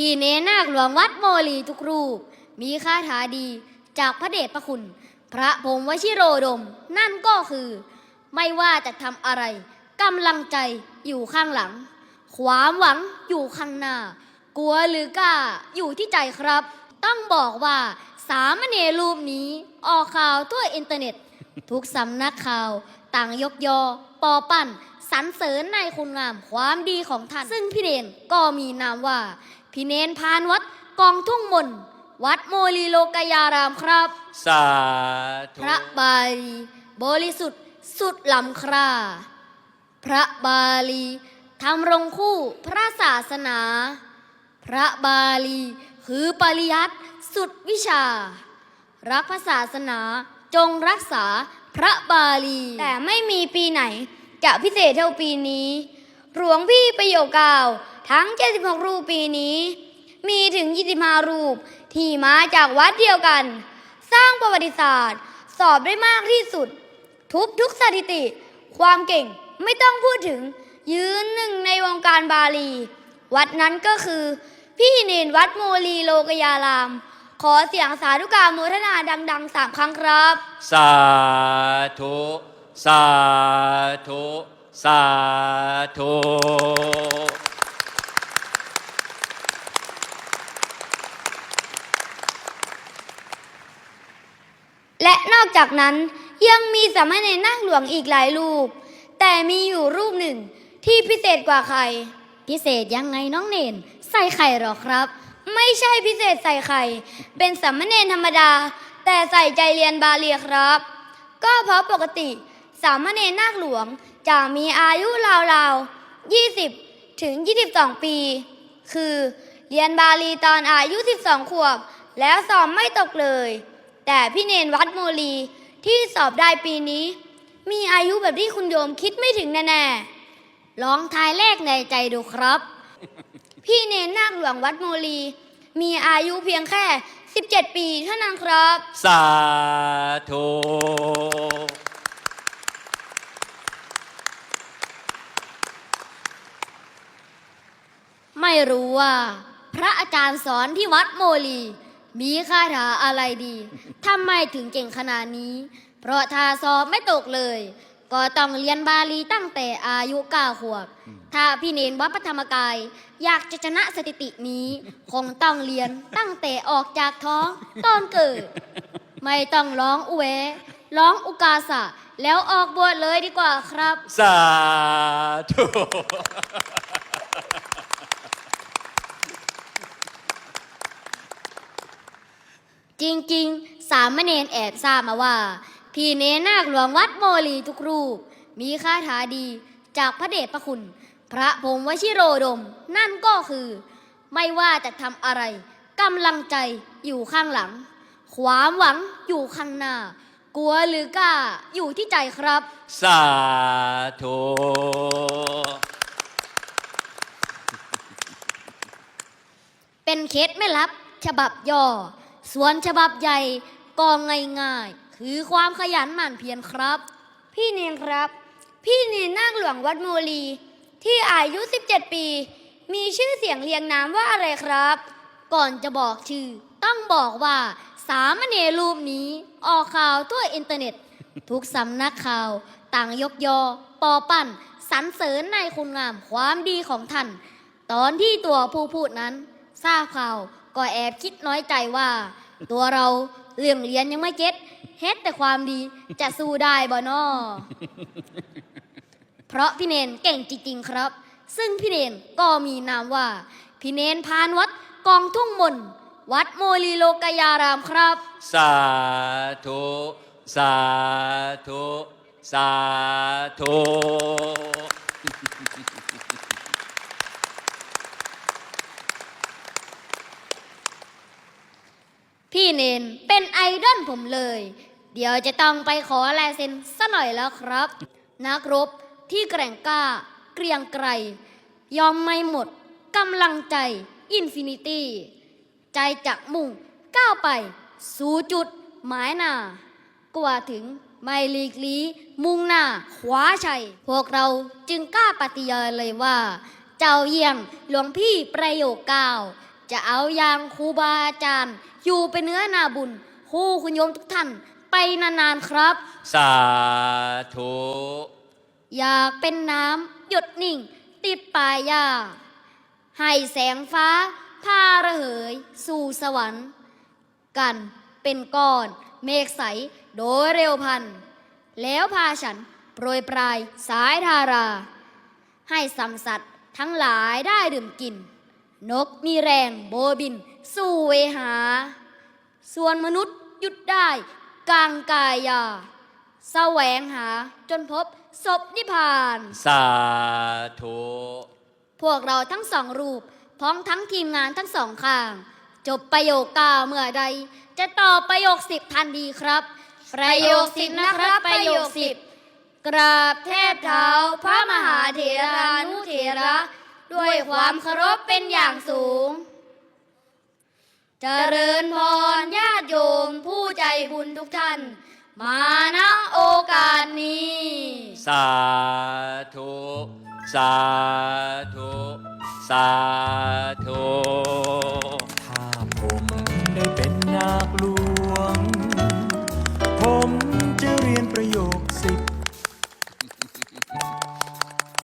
พี่เนนาคหลวงวัดโมลีทุกรูป มีคาถาดีจากพระเดชพระคุณ พระพรหมวชิโรดม นั่นก็คือ ไม่ว่าจะทำอะไรกำลังใจอยู่ข้างหลัง ความหวังอยู่ข้างหน้า กลัวหรือกล้าอยู่ที่ใจครับ ต้องบอกว่าสามเณรรูปนี้ออกข่าวทั่วอินเทอร์เน็ต ทุกสำนักข่าว ต่างยกยอ ปอปั้น สรรเสริญในคุณงามความดีของท่าน ซึ่งพี่เนนก็มีนามว่า พี่เนนพานวัดกองทุ่งมน วัดโมลีโลกยารามครับ สาธุพระบาลีบริสุทธิ์สุดล้ำครา พระบาลีทำรงคู่พระศาสนา พระบาลีคือปริยัติสุดวิชา รักพระศาสนาจงรักษาพระบาลี แต่ไม่มีปีไหน จะพิเศษเท่าปีนี้ หลวงพี่ประโยคเก่าทั้ง 76 รูปปีนี้ มีถึง 25 รูป ที่มาจากวัดเดียวกัน สร้างประวัติศาสตร์ สอบได้มากที่สุด ทุบทุกสถิติ ความเก่งไม่ต้องพูดถึง ยืนหนึ่งในวงการบาลี วัดนั้นก็คือ พี่เนนวัดโมลีโลกยาราม ขอเสียงสาธุการโมทนาดังๆสามครั้งครับ สาธุ สาธุสาธุและนอกจากนั้นยังมีสามเณรนาคหลวงอีกหลายรูป แต่มีอยู่รูปหนึ่งที่พิเศษกว่าใคร พิเศษยังไงน้องเนนใส่ไข่หรอครับ ไม่ใช่พิเศษใส่ไข่ เป็นสามเณรธรรมดา แต่ใส่ใจเรียนบาลีครับ ก็เพราะปกติ สามเณรนาคหลวงจะมีอายุราวๆ20ถึง22ปี คือเรียนบาลีตอนอายุ12ขวบ แล้วสอบไม่ตกเลย แต่พี่เนนวัดโมลีที่สอบได้ปีนี้ มีอายุแบบที่คุณโยมคิดไม่ถึงแน่ๆลองทายเลขในใจดูครับ พี่เนนนาคหลวงวัดโมลี มีอายุเพียงแค่ 17 ปีเท่านั้นครับ สาธุ ไม่รู้ว่า พระอาจารย์สอนที่วัดโมลี มีคาถาอะไรดีทำไมถึงเก่งขนาดนี้ เพราะถ้าสอบไม่ตกเลย ก็ต้องเรียนบาลีตั้งแต่อายุเก้าขวบ ถ้าพี่เนนวัดพระธรรมกาย อยากจะชนะสถิตินี้ คงต้องเรียนตั้งแต่ออกจากท้องตอนเกิด ไม่ต้องร้องอุเวร้องอุกาสะแล้วออกบวชเลยดีกว่าครับ สาธุ จริงๆ สามเณรแอบทราบมาว่า พี่เนนาคหลวงวัดโมลีทุกรูป มีคาถาดีจากพระเดชพระคุณ พระพรหมวชิโรดม นั่นก็คือ ไม่ว่าจะทำอะไรกำลังใจอยู่ข้างหลัง ความหวังอยู่ข้างหน้า กลัวหรือกล้าอยู่ที่ใจครับ สาธุเป็นเคสไม่ลับ ฉบับย่อ ส่วนฉบับใหญ่ก็ง่ายๆ คือความขยันหมั่นเพียรครับ พี่เนนครับ พี่เนนนาคหลวงวัดโมลี ที่อายุ 17 ปี มีชื่อเสียงเรียงนามว่าอะไรครับ ก่อนจะบอกชื่อ ต้องบอกว่าสามเณรรูปนี้ออกข่าวทั่วอินเทอร์เน็ต ทุกสำนักข่าว ต่างยกยอ ปอปั้นสรรเสริญในคุณงามความดีของท่าน ตอนที่ตัวผู้พูดนั้นทราบข่าว ก็แอบคิดน้อยใจว่า ตัวเราเรื่องเรียนยังไม่เก็ตเฮ็ดแต่ความดีจะสู้ได้บ่นอเพราะพี่เนนเก่งจริงๆครับ ซึ่งพี่เนนก็มีนามว่า พี่เนนพานวัดกองทุ่งมนวัดโมลีโลกยารามครับ สาธุ สาธุ สาธุ พี่เนนเป็นไอดอล ผมเลย เดี๋ยวจะต้องไปขอลายเซ็นซะหน่อยแล้วครับ นักรบที่แกร่งกล้า เกรียงไกร ยอมไม่หมดกำลังใจอินฟินิตี้ ใจจักมุ่งก้าวไป สู่จุดหมายหน้ากว่าถึงไม่ลีกลีมุ่งหน้าขวาชัย พวกเราจึงกล้าปฏิญาณเลยว่า เจ้าเยี่ยงหลวงพี่ประโยคเก้าจะเอาอย่างครูบาอาจารย์ อยู่เป็นเนื้อนาบุญ คู่คุณโยมทุกท่านไปนานๆครับ สาธุ อยากเป็นน้ำหยดนิ่ง ติดปลายหญ้าให้แสงฟ้าพาระเหย สู่สวรรค์ กันเป็นก้อนเมฆใสโดยเร็วพลัน แล้วพาฉันโปรยปลายสายทารา ให้สัมสัตว์ทั้งหลายได้ดื่มกิน นกมีแรงโบยบิน สู่เวหา ส่วนมนุษย์หยุดได้กลางกายา แสวงหาจนพบศพนิพพาน สาธุพวกเราทั้งสองรูป พร้อมทั้งทีมงานทั้งสองข้าง จบประโยคเก้าเมื่อใด จะต่อประโยคสิบทันทีครับ ประโยคสิบนะครับ ประโยคสิบกราบเทพเท้าพระมหาเถรานุเถระ ด้วยความเคารพเป็นอย่างสูง เจริญพรญาติโยมผู้ใจบุญทุกท่าน มาณโอกาสนี้ สาธุ สาธุ สาธุ